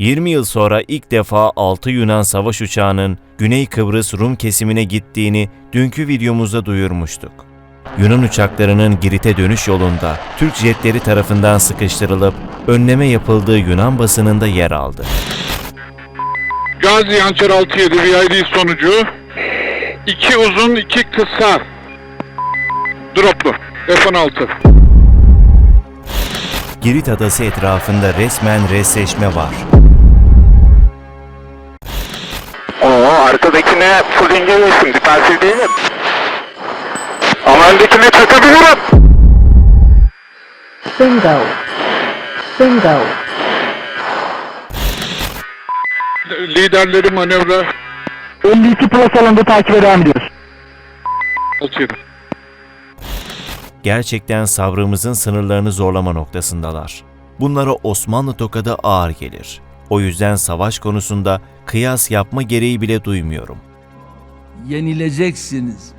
20 yıl sonra ilk defa 6 Yunan savaş uçağının Güney Kıbrıs Rum kesimine gittiğini dünkü videomuzda duyurmuştuk. Yunan uçaklarının Girit'e dönüş yolunda Türk jetleri tarafından sıkıştırılıp önleme yapıldığı Yunan basınında yer aldı. Gazi Hançer 67 VID sonucu. iki uzun, iki kısa. Droplu. F-16. Girit adası etrafında resmen resleşme var. Arkadakine full engellesin. Defansif değilim. Ama öndekine çakabilirim. Bingo. Bingo. Liderleri manevra 52 plus alanda takibe devam ediyoruz. 67. Gerçekten sabrımızın sınırlarını zorlama noktasındalar. Bunlara Osmanlı tokadı ağır gelir. O yüzden savaş konusunda kıyas yapma gereği bile duymuyorum. Yenileceksiniz.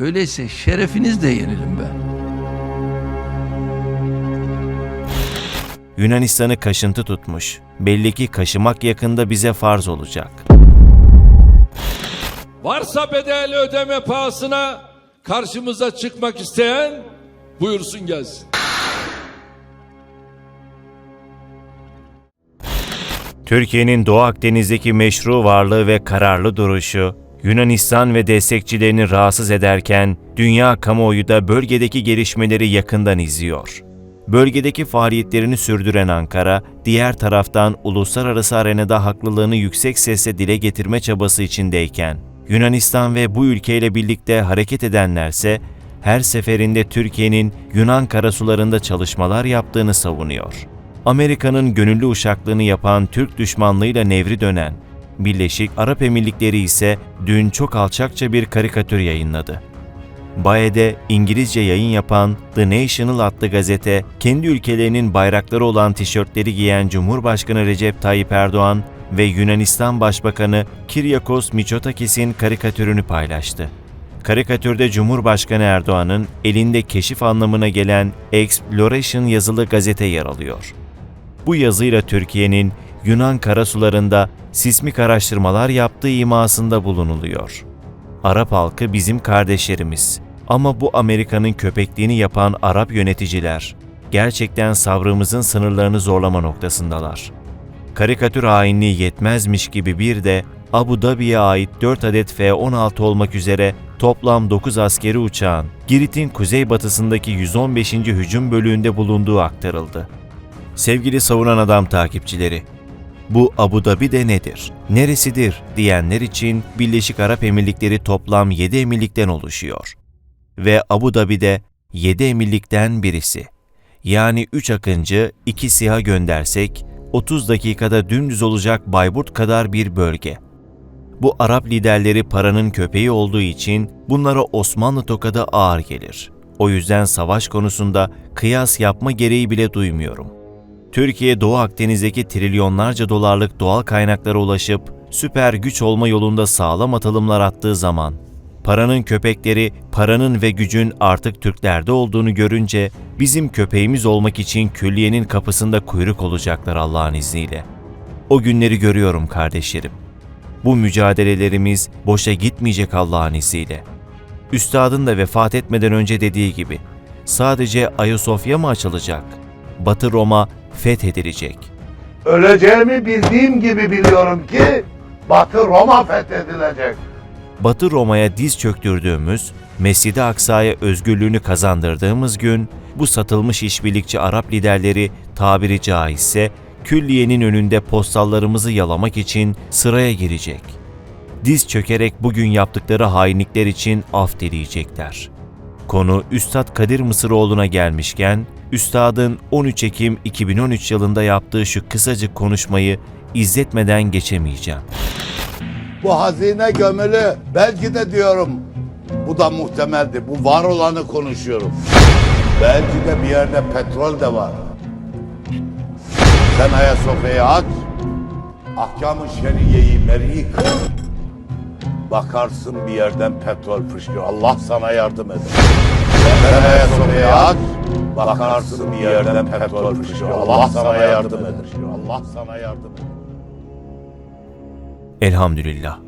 Öyleyse şerefiniz de yenilin be. Yunanistan'ı kaşıntı tutmuş. Belli ki kaşımak yakında bize farz olacak. Varsa bedel ödeme pahasına karşımıza çıkmak isteyen buyursun gelsin. Türkiye'nin Doğu Akdeniz'deki meşru varlığı ve kararlı duruşu, Yunanistan ve destekçilerini rahatsız ederken dünya kamuoyu da bölgedeki gelişmeleri yakından izliyor. Bölgedeki faaliyetlerini sürdüren Ankara, diğer taraftan uluslararası arenada haklılığını yüksek sesle dile getirme çabası içindeyken, Yunanistan ve bu ülkeyle birlikte hareket edenlerse her seferinde Türkiye'nin Yunan karasularında çalışmalar yaptığını savunuyor. Amerika'nın gönüllü uşaklığını yapan Türk düşmanlığıyla nevri dönen Birleşik Arap Emirlikleri ise dün çok alçakça bir karikatür yayınladı. Baye'de İngilizce yayın yapan The National adlı gazete, kendi ülkelerinin bayrakları olan tişörtleri giyen Cumhurbaşkanı Recep Tayyip Erdoğan ve Yunanistan Başbakanı Kyriakos Mitsotakis'in karikatürünü paylaştı. Karikatürde Cumhurbaşkanı Erdoğan'ın elinde keşif anlamına gelen Exploration yazılı gazete yer alıyor. Bu yazıyla Türkiye'nin Yunan karasularında sismik araştırmalar yaptığı imasında bulunuluyor. Arap halkı bizim kardeşlerimiz. Ama bu Amerika'nın köpekliğini yapan Arap yöneticiler gerçekten sabrımızın sınırlarını zorlama noktasındalar. Karikatür hainliği yetmezmiş gibi bir de Abu Dhabi'ye ait 4 adet F-16 olmak üzere toplam 9 askeri uçağın Girit'in kuzeybatısındaki 115. hücum bölüğünde bulunduğu aktarıldı. Sevgili savunan adam takipçileri, bu Abu Dhabi de nedir, neresidir diyenler için Birleşik Arap Emirlikleri toplam 7 emirlikten oluşuyor. Ve Abu Dhabi'de 7 emirlikten birisi. Yani 3 Akıncı, 2 SİHA göndersek 30 dakikada dümdüz olacak Bayburt kadar bir bölge. Bu Arap liderleri paranın köpeği olduğu için bunlara Osmanlı tokadı ağır gelir. O yüzden savaş konusunda kıyas yapma gereği bile duymuyorum. Türkiye Doğu Akdeniz'deki trilyonlarca dolarlık doğal kaynaklara ulaşıp süper güç olma yolunda sağlam atılımlar attığı zaman paranın köpekleri paranın ve gücün artık Türklerde olduğunu görünce bizim köpeğimiz olmak için külliyenin kapısında kuyruk olacaklar Allah'ın izniyle. O günleri görüyorum kardeşlerim. Bu mücadelelerimiz boşa gitmeyecek Allah'ın izniyle. Üstadın da vefat etmeden önce dediği gibi sadece Ayasofya mı açılacak? Batı Roma fethedilecek. Öleceğimi bildiğim gibi biliyorum ki Batı Roma fethedilecek. Batı Roma'ya diz çöktürdüğümüz, Mescid-i Aksa'ya özgürlüğünü kazandırdığımız gün bu satılmış işbirlikçi Arap liderleri tabiri caizse külliyenin önünde postallarımızı yalamak için sıraya girecek. Diz çökerek bugün yaptıkları hainlikler için af dileyecekler. Konu Üstad Kadir Mısıroğlu'na gelmişken, Üstad'ın 13 Ekim 2013 yılında yaptığı şu kısacık konuşmayı izletmeden geçemeyeceğim. Bu hazine gömülü. Belki de diyorum bu da muhtemeldi. Bu var olanı konuşuyorum. Belki de bir yerde petrol de var. Sen Ayasofya'yı aç. Ahkam-ı şeriyeyi meri. Bakarsın bir yerden petrol fışkırıyor. Allah sana yardım eder. Sen Ayasofya'yı aç. Bakarsın bir yerden petrol fışkırıyor. Allah sana yardım eder. Allah sana yardım eder. Elhamdülillah.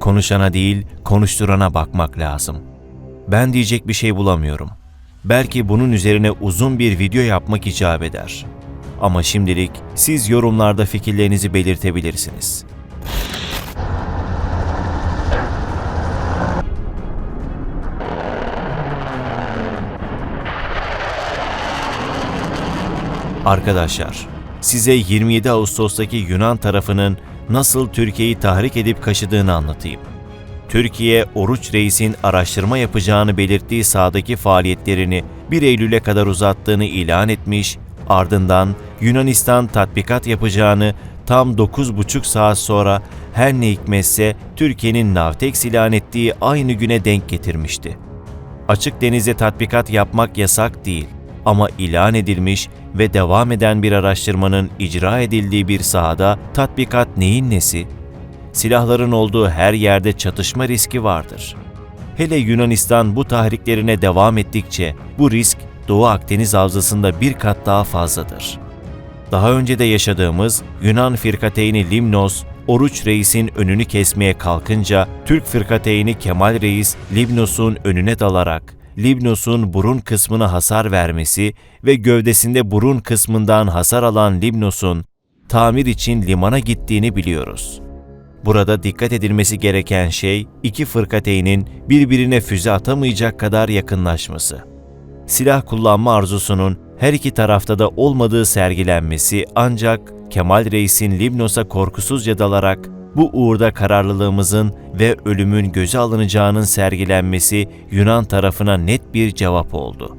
Konuşana değil, konuşturana bakmak lazım. Ben diyecek bir şey bulamıyorum. Belki bunun üzerine uzun bir video yapmak icap eder. Ama şimdilik siz yorumlarda fikirlerinizi belirtebilirsiniz. Arkadaşlar, size 27 Ağustos'taki Yunan tarafının nasıl Türkiye'yi tahrik edip kaşıdığını anlatayım. Türkiye, Oruç Reis'in araştırma yapacağını belirttiği sahadaki faaliyetlerini 1 Eylül'e kadar uzattığını ilan etmiş, ardından Yunanistan tatbikat yapacağını tam 9,5 saat sonra her ne hikmetse Türkiye'nin Navtex ilan ettiği aynı güne denk getirmişti. Açık denize tatbikat yapmak yasak değil ama ilan edilmiş ve devam eden bir araştırmanın icra edildiği bir sahada tatbikat neyin nesi? Silahların olduğu her yerde çatışma riski vardır. Hele Yunanistan bu tahriklerine devam ettikçe bu risk Doğu Akdeniz havzasında bir kat daha fazladır. Daha önce de yaşadığımız Yunan firkateyni Limnos, Oruç Reis'in önünü kesmeye kalkınca Türk firkateyni Kemal Reis, Limnos'un önüne dalarak Limnos'un burun kısmına hasar vermesi ve gövdesinde burun kısmından hasar alan Limnos'un tamir için limana gittiğini biliyoruz. Burada dikkat edilmesi gereken şey iki fırkateynin birbirine füze atamayacak kadar yakınlaşması. Silah kullanma arzusunun her iki tarafta da olmadığı sergilenmesi ancak Kemal Reis'in Limnos'a korkusuzca dalarak bu uğurda kararlılığımızın ve ölümün göze alınacağının sergilenmesi Yunan tarafına net bir cevap oldu.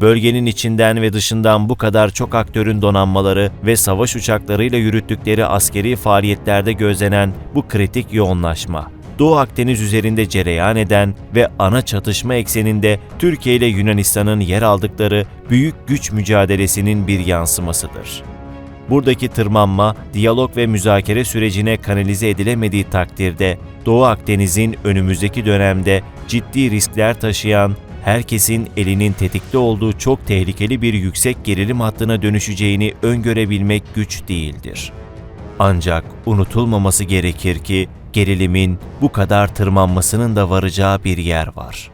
Bölgenin içinden ve dışından bu kadar çok aktörün donanmaları ve savaş uçaklarıyla yürüttükleri askeri faaliyetlerde gözlenen bu kritik yoğunlaşma, Doğu Akdeniz üzerinde cereyan eden ve ana çatışma ekseninde Türkiye ile Yunanistan'ın yer aldıkları büyük güç mücadelesinin bir yansımasıdır. Buradaki tırmanma, diyalog ve müzakere sürecine kanalize edilemediği takdirde Doğu Akdeniz'in önümüzdeki dönemde ciddi riskler taşıyan, herkesin elinin tetikte olduğu çok tehlikeli bir yüksek gerilim hattına dönüşeceğini öngörebilmek güç değildir. Ancak unutulmaması gerekir ki gerilimin bu kadar tırmanmasının da varacağı bir yer var.